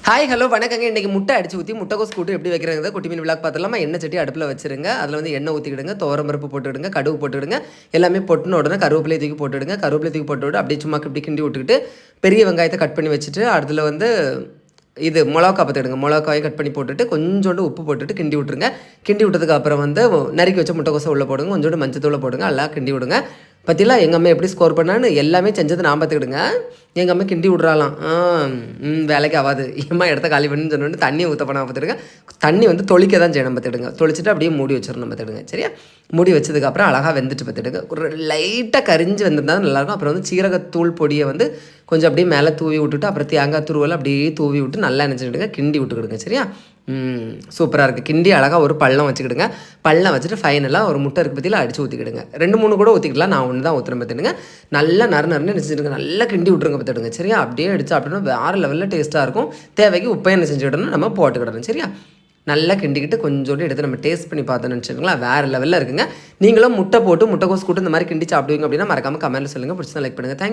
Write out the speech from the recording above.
Hi hello வணக்கங்க. இன்றைக்கி முட்டை அடிச்சு ஊற்றி முட்டைக்கோஸ் கூட்டு எப்படி வைக்கிறாங்க குட்டி மீன் விளாக் பார்த்துலாமா எண்ணெய் சட்டி அடுப்பில் வச்சிருங்க. அதில் வந்து எண்ணெய் ஊற்றிக்கிடுங்க பருப்பு போட்டுவிடுங்க கடுகு போட்டுவிடுங்க எல்லாமே பொட்டுன உடனே கருவேப்பிலை தூக்கி போட்டுவிடுங்க கருவேப்பிலை தூக்கி போட்டு விட்டு அப்படியே சும்மா இப்படி கிண்டி விட்டுக்கிட்டு பெரிய வெங்காயத்தை கட் பண்ணி வச்சுட்டு அதில் வந்து இது மிளகா பார்த்துடுங்க மிளகாயை கட் பண்ணி போட்டுட்டு கொஞ்சோண்டு உப்பு போட்டுட்டு கிண்டி விட்ருங்க கிண்டி விட்டதுக்கு அப்புறம் வந்து நறுக்கி வச்ச முட்டைக்கோசை உள்ளே போடுங்க. கொஞ்சோண்டு மஞ்சத்தூளை போடுங்க. எல்லாம் கிண்டி விடுங்க. பற்றிலாம் எங்கள் அம்மா எப்படி ஸ்கோர் பண்ணான்னு எல்லாமே செஞ்சது நான் பார்த்துக்கிடுங்க. எங்கள் அம்மா கிண்டி விட்றாலாம் ஆ ம், வேலைக்கு ஆகாது. ஏம்மா இடத்த காலி பண்ணுன்னு சொன்னோன்னு தண்ணியை ஊற்ற பண்ண பார்த்துடுங்க தண்ணி வந்து தொளிக்க தான் செய்யணும் பார்த்துடுங்க தொளிச்சிட்டு அப்படியே மூடி வச்சிடணும் பார்த்துடுங்க சரியா? மூடி வச்சதுக்கப்புறம் அழகாக வெந்துட்டு பார்த்துடுங்க ஒரு லைட்டாக கரிஞ்சு வந்திருந்தா நல்லாயிருக்கும் அப்புறம் வந்து சீரகத்தூள் பொடியை வந்து கொஞ்சம் அப்படியே மேலே தூவி விட்டுட்டு அப்புறம் தேங்காய் துருவல் அப்படியே தூவி விட்டு நல்லா நினச்சிக்கிடுங்க. கிண்டி விட்டுக்கிடுங்க சரியா? சூப்பராக இருக்குது கிண்டி அழகாக ஒரு பள்ளம் வச்சுக்கிடுங்க. பள்ளம் வச்சுட்டு ஃபைனலாக ஒரு முட்டை இருக்கு பற்றியில் அடித்து ஊற்றிக்கிடுங்க ரெண்டு மூணு கூட ஊற்றிக்கலாம் நான் ஒன்று தான் ஊற்றுறேன் பார்த்துடுங்க நல்லா நறு நறுன்னு நினச்சிடுங்க நல்லா கிண்டி விட்ருங்க பார்த்துடுங்க சரியா? அப்படியே அடிச்சு அப்படின்னா வேறு லெவலில் டேஸ்ட்டாக இருக்கும். தேவைக்கு உப்பை என்ன செஞ்சுக்கிடணும் நம்ம போட்டுக்கிடணும் சரியா? நல்லா கிண்டிக்கிட்டு கொஞ்சோண்டு எடுத்து நம்ம டேஸ்ட் பண்ணி பார்த்தோம்னு வச்சுக்கோங்களேன் வேறு லெவலில் இருக்குங்க. நீங்களும் முட்டை போட்டு முட்டைக்கோஸ் கூட்டு இந்த மாதிரி கிண்டி சாப்பிடுவீங்க அப்படின்னா மறக்காமல் கமெண்ட்டில் சொல்லுங்கள் பிடிச்சி லைக் பண்ணுங்கள் தேங்க்